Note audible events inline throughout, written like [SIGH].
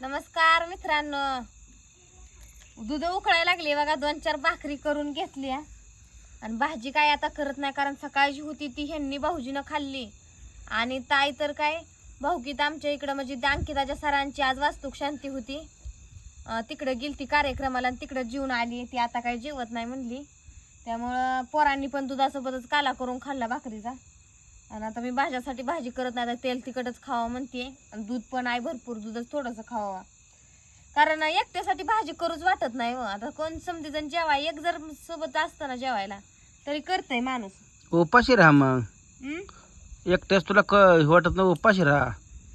नमस्कार मित्रांनो. दूध उकळायला लागली बघा दोन चार भाकरी करून घेतली आणि भाजी काय आता करत नाही कारण सकाळची होती ती ह्यांनी भाऊजीनं खाल्ली. आणि ताई तर काय भाऊकीत आमच्या इकडं म्हणजे अंकिताच्या सरांची आज वास्तूक शांती होती. तिकडं गेलती कार्यक्रमाला आणि तिकडं जेवून आली. ती आता काय जेवत नाही म्हणली. त्यामुळं पोरांनी पण दुधासोबतच काला करून खाल्ला भाकरीचा. आणि आता मी भाज्यासाठी भाजी करत नाही आता तेल तिखटच खावं म्हणते. आणि दूध पण आहे भरपूर दूधच थोडंसं खावा. कारण एकट्यासाठी भाजी करूच वाटत नाही हो. आता कोण समजे जण जेवाय एक जर सोबत असतं ना जेवायला तरी करतय माणूस. उपाशी राहा मग. हम्म? एकट्याच तुला क वाटत नाही उपाशी राहा.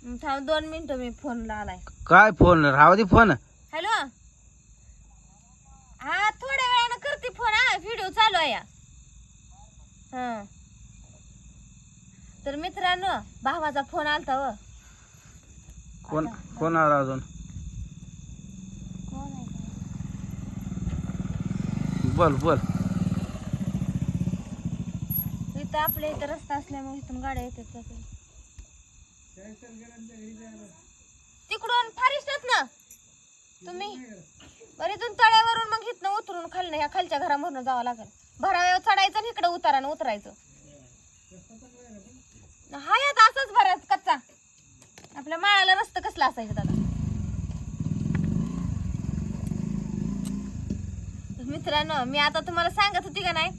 मग थांब दोन मिनिटं मी फोनला आलाय. काय फोन? राहा दे फोन. हॅलो? हा थोड्या वेळानं करते फोन हा व्हिडिओ चालू आहे. हा. तर मित्रांनो भावाचा फोन आलता व. कोण कोण आला अजून? बोल बोल. इथं आपल्या इथं रस्ता असल्यामुळे इथून गाड्या येतात. तिकडून फारिस्टात ना. तुम्ही? बरं इथून तळ्यावरून मग इथनं उतरून खालनं ह्या खालच्या घरामधून जावं लागेल. भराव्यावर चढायचं आणि इकडं उतारानं उतरायचं. हाय आता असाच बराच कच्चा. आपल्या माळाला रस्ता कसला असायचा दादा मित्रांनो मी आता तुम्हाला सांगत होती का नाही?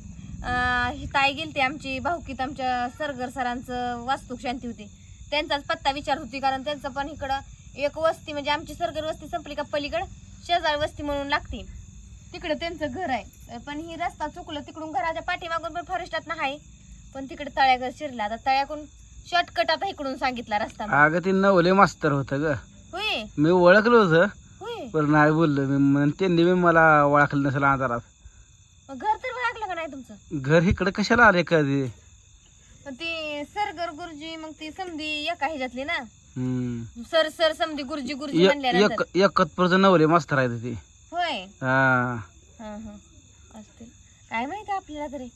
ही ताई गेलती आमची भाऊकीत आमच्या सरगर सरांचं वास्तूक शांती होती. त्यांचाच पत्ता विचार होती कारण त्यांचं पण इकडं एक वस्ती म्हणजे आमची सरगर वस्ती संपली का पलीकडं? शेजार वस्ती म्हणून लागते. तिकडं त्यांचं घर आहे. पण ही रस्ता चुकलं तिकडून घराच्या पाठीमागून पण फॉरेस्टात नाही. पण तिकडे तळ्याकडे शिरला. आता तळ्याकडून शॉर्टकट आता इकडून सांगितला रस्ता. अगं ते नवले मास्तर होतं ग. होय? मी ओळखलं होतं. होय? पण नाही बोललो मी. त्यांनी बी मला ओळखलं नसेल आजारात. मग घर तर लागलं का नाही तुमचं? घर इकडे कशाला आले कधी? मग ती सरगर गुरुजी मग ती समधी एका ह्याच्यातली ना? हम्म. सर सर समधी गुरुजी गुरुजी एक म्हणल्यानंतर. एक- नवले मास्तर आहेत ते. होय? हा. हा हा. असतील काय माहिती आपल्याला तरी.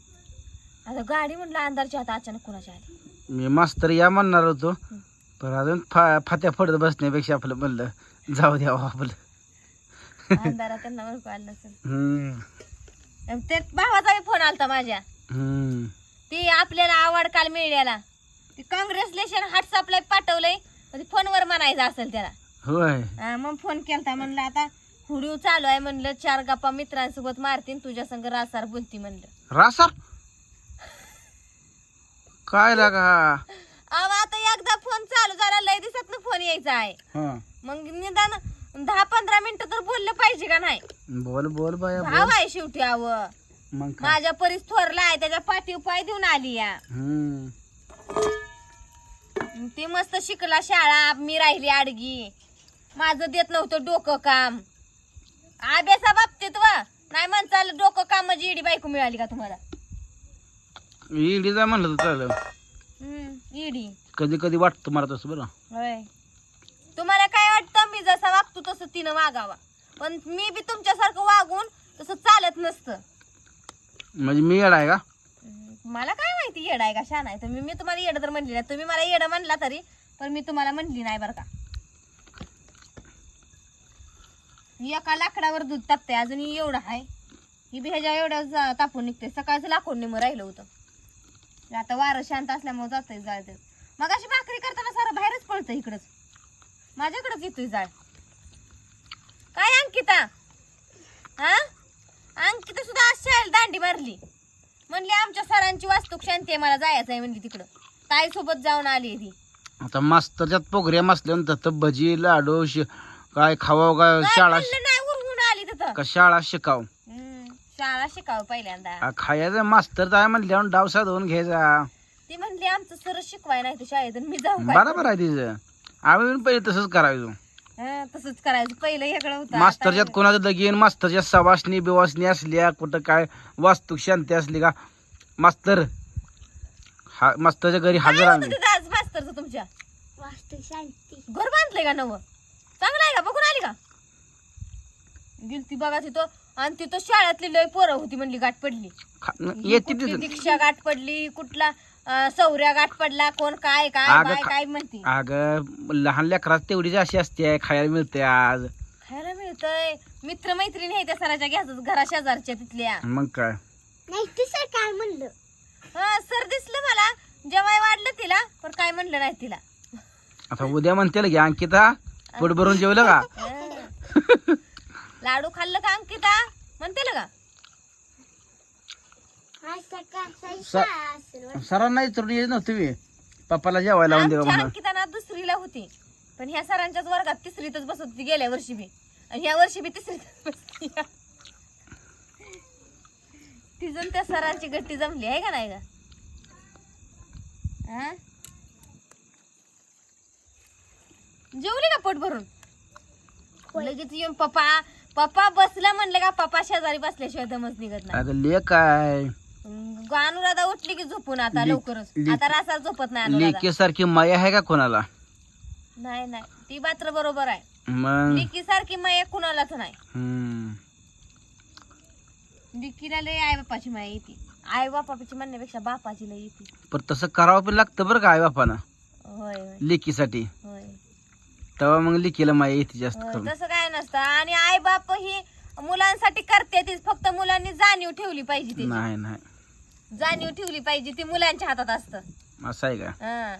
आता गाडी म्हटलं अंधारची आता अचानक कुणाची आली. मी मास्तर या म्हणणार होतो. पण अजून फा फात्या पडत बसण्यापेक्षा आपलं म्हणलं जाऊ द्यावं आपलं. अंधारात त्यांना ओळखू आलं नसेल. हम्म. आणि ते भावाचा फोन आलता माझ्या. हम्म. ती आपल्याला आवड काल मिळाला ती काँग्रेसलेशन व्हॉट्सअपला पाठवलंय मग ती फोनवर म्हणायचं असेल त्याला. होय. हा, मग फोन केलता म्हणलं आता हुडीव चालू आहे म्हणलं चार गप्पा मित्रांसोबत मारतीन तुझ्या संग रासार बोलती म्हणलं. रासर? काय लागा? अहो आता एकदा फोन चालू झाला लय दिवसात फोन यायचा आहे. हा. मग निदान दहा पंधरा मिनिटं तर बोललं पाहिजे का नाही? बोल बोल बाया भाव बोल आहे शेवटी अव मग काय? माझ्या परीस थोरला आहे त्याच्या पाठीव पाय देऊन आली या. हम्म. ती मस्त शिकला शाळा मी राहिली आडगी. माझं देत नव्हतं डोकं काम. अभ्यासा बाबतीत व. नाही म्हणचाल डोकं काम म्हणजे इडी बायको मिळाली का तुम्हाला? इडी जा म्हणलं तर चालेल. हम्म, इडी. कधी कधी वाटतं मला तसं बरं. होय. तुम्हाला काय वाटतं? मी जसा वागतो तसं तिनं वागावा. पण मी बी तुमच्यासारखं वागून तसं चालत नसतं. म्हणजे मी येडा आहे का? हम्म, मला काय माहिती येड आहे का शान आहे? तुम्ही मी तुम्हाला येड तर म्हणली नाही. तुम्ही मला येड म्हणला तरी पण मी तुम्हाला म्हणली नाही बरं का. एका लाकडावर दूध तापते अजून एवढं आहे. ही बी ह्याच्या एवढं जा- तापून निघते सकाळचं लाकूड निम राहिलं होतं. आता वारं शांत असल्यामुळे जातंय जाळते मग अशी भाकरी करताना सारं बाहेरच पळतं इकडंच. माझ्याकडंच येतोय जाळ. काय अंकिता? हा? अंकिता सुद्धा आज शाळेला दांडी मारली. म्हणली आमच्या सरांची वास्तूक शांती आहे मला जायचं आहे म्हणली तिकडं. ताई सोबत जाऊन आली ती. आता मास्तरच्यात प्रोग्राम असल्यानंतर तर भजी लाडू शि- काय खावावं का? काय शाळा नाही उरवून आली तिथं. का शाळा शिकाव? शाळा शिकावं पहिल्यांदा. आ, खायचं मास्तर म्हणल्यावर डाव साधवून घ्यायचा ती म्हणली आमचं सर शिकवाय नाही तर शाळेत आणि मी जाऊ काय बरोबर आहे तिचं. आम्ही पण पहिले तसंच करायचो. हं, तसंच करायचं. पहिलं होतं मास्तरच्यात आता- कोणाचं लगीन मास्तरच्या सवासणी बिवासनी असल्या कुठं काय वास्तू शांती असली का? मास्तर हा मास्तरच्या घरी काय हजर होतं आम्ही तिथं आज मास्तरचं तुमच्या. वास्तू शांती. घर बांधलंय का नवं? चांगलं आहे का? बघून आली का? गेलती बघा तिथं. आणि तिथं शाळेतली लय पोरं होती म्हणली गाठ पडली. खा- येते कुठली तिथं. दीक्षा गाठ पडली कुठला अं, सौर्या गाठ पडला कोण काय काय अगं खा- काय म्हणते? अगं लहान लेकरात तेवढीच अशी असते खायला मिळते आज. खायला मिळतंय. मित्र मैत्रिणी आहे त्या सराच्या घ्यायचं घरा शेजारच्या तिथल्या. मग काय? नाही तुझं काय म्हणलं? हा सर दिसलं मला. जेवाय वाढलं तिला पण काय म्हणलं नाही तिला. आता उद्या म्हणते की अंकिता पोट भरून जेवलं का? हं. [LAUGHS] लाडू खाल्लं का अंकिता? म्हणते का? सरांना विचारून येत नव्हतं मी पप्पाला जेवायला लावून देवा आमच्या म्हणून अंकिता ना दुसरीला होती. पण ह्या सरांच्याच वर्गात तिसरीतच बसत होती गेल्या वर्षी बी. आणि ह्या वर्षी बी तिसरीतच तिजून त्या सरांची गट्टी जमली आहे का नाही का हं? जेवली का पोट भरून लगेच येऊन पप्पा पप्पा बसला म्हणलं का पप्पा शेजारी बसल्याशिवाय दमच निघत नाही. अगं ले काय. अं, अनुराधा उठली की झोपून आता ले- लवकरच. ले- आता रासार झोपत नाही अनुराधा. लेकीसारखी माया आहे का कोणाला? नाही नाही. ती मात्र बरोबर आहे. मग? लिकी सारखी माया कुणालाच नाही. हम्म. लिकीला लय आई बापाची माया येते. आई बापाची म्हणण्यापेक्षा बापाची लय येते. पण तसं करावं पण लागतं बरं का आई बापानं होय होय. लेकीसाठी. तेव्हा मग लेकीला माया येते जास्त करून. तसं काय नसतं. आणि आई बाप ही मुलांसाठी करते तीच. फक्त मुलांनी जाणीव ठेवली पाहिजे त्याची नाही नाही. जाणीव ठेवली पाहिजे ती मुलांच्या हातात असतं. असं आहे का? हं.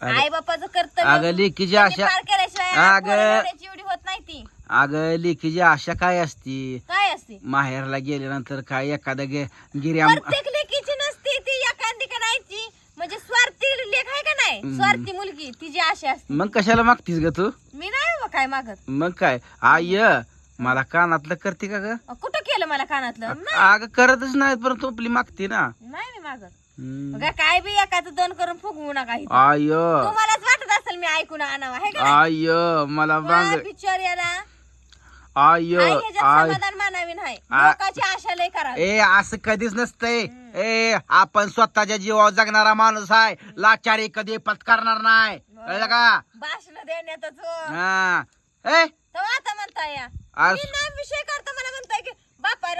आई बापाचं कर्तव्य अगं त्यांनी आशा पार केल्याशिवाय अगं- एवढ्याची एवढी होत नाही ती. अगं लेकीची आशा काय असती? काय असते? माहेरला गेल्यानंतर काय एखादा गे गिर्या प्रत्येक लेकीची नसते ती एखादी का नाहीची म्हणजे स्वार्थी लेख आहे का नाही. स्वार्थी मुलगी तिची आशा असते. मग कशाला मागतीस ग तू? मी नाही बाबा काय मागत. मग काय? आय मला कानातलं करते का ग? अ, कुठं केलं मला कानातलं? नाही. अगं करतच नाही पण तू आपली मागते ना. नाही मी मागत. हम्म. बघा काय बी एकाचं दोन करून फुगवू नका इथं. आय तुम्हालाच वाटत असेल मी ऐकून आणावं का आय मला बांग पिक्चर याला. आय ह्याच्यात आय समाधान मानावी नाही. आ- लोकांची आशा लय करावी. ए असं कधीच नसतंय. ए आपण स्वतःच्या जीवावर जगणारा माणूस आहे. लाचारी कधी पत्कारणार नाही. कळलं का? भाषण देण्यातच हो. हा. ए? तेव्हा आता म्हणताय या. आज मी ना विषय करता मला म्हणताय की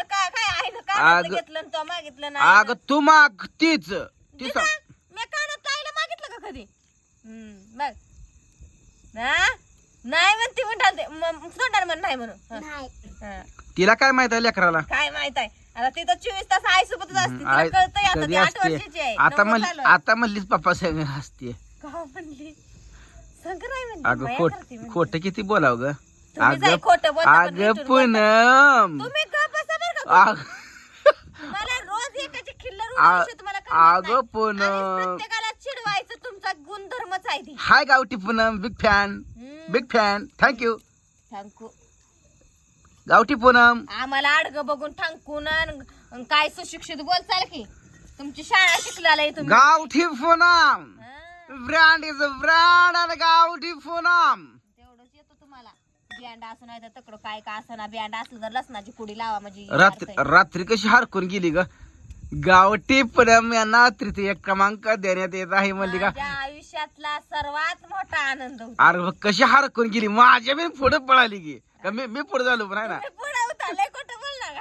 काय काय आहे ना काय अगं- घेतलं आणि तो मागितलं नाही अग तू मागतीच. ती दिसा, मी कानात आईला मागितलं का कधी? हम्म, बघ. ना नाही म्हणते म्हणताल ते म- तोंडाने म्हण नाही म्हणून. हं, नाही. हं. तिला काय माहीत आहे लेकराला? काय माहीत आहे? आता ती तर चोवीस तास आई सोबतच असते तिला आय- कळतंय आता कधी असते. आहे. आता म्हणलीच पप्पा संग असते. का म्हणली? संग नाही म्हणली अगं माया खोट करते म्हणली. खोट किती बोलाव ग? तुम्ही खोटं बोलता पण अगं नीटून बोलता. पूनम. तुम्ही गप्प बसा बरं का अग- मला रोज एकाची खिल्लर आ- उडवण्याशिवाय तुम्हाला कळत अगं नाही. आणि पूनम. प्रत्येकाला चिडवायचं तुमचा गुणधर्मच आहे ती. हाय गावठी Poonam big fan big fan thank you thank you गावठी पूनम. आम्हाला आडग बघून ठांकून अन- काय सुशिक्षित बोलचाल की? तुमची शाळा शिकलाय तुम्ही. गावठी पूनम. हं, ब्रँड इज अ ब्रँड आणि गावठी पूनम. तेवढंच येतो तुम्हाला. बियांड असं नाही तर तकडं काय का असं ना बियांड असलं तर लसणाची कुडी लावा म्हणजे रात्री. रात्री कशी हरकून गेली ग? गावठी पूनम यांना तृतीय क्रमांक देण्यात येत आहे का माझ्या आयुष्यातला सर्वात मोठा आनंद होता. अरे बघ, कशी हरकून गेली? माझ्या मी पुढे पळाली की. का मी मी पुढे झालो पण आहे ना? पुढे बोलला का?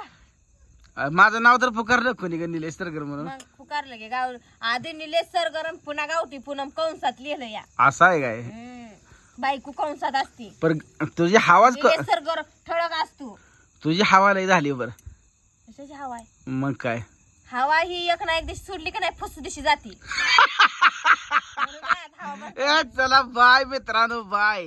अ, माझं नाव तर पुकारलं कोणी ग निलेश तरकर म्हणून. मग पुकारलं की गाव आधी निलेश सरगरम पुन्हा गावठी पुनम कंसात लिहिलं या. असं आहे काय? हम्म. बायको कंसात असती. पर तुझी हवाच क- निलेश सरगर ठळक असतो. तुझी हवा लई झाली बर. कशाची हवा आहे? मग काय? हवा ही एक ना एक दिवशी सोडली की नाही फुस दिवशी जाती [LAUGHS] हवा. ए चला बाय मित्रांनो बाय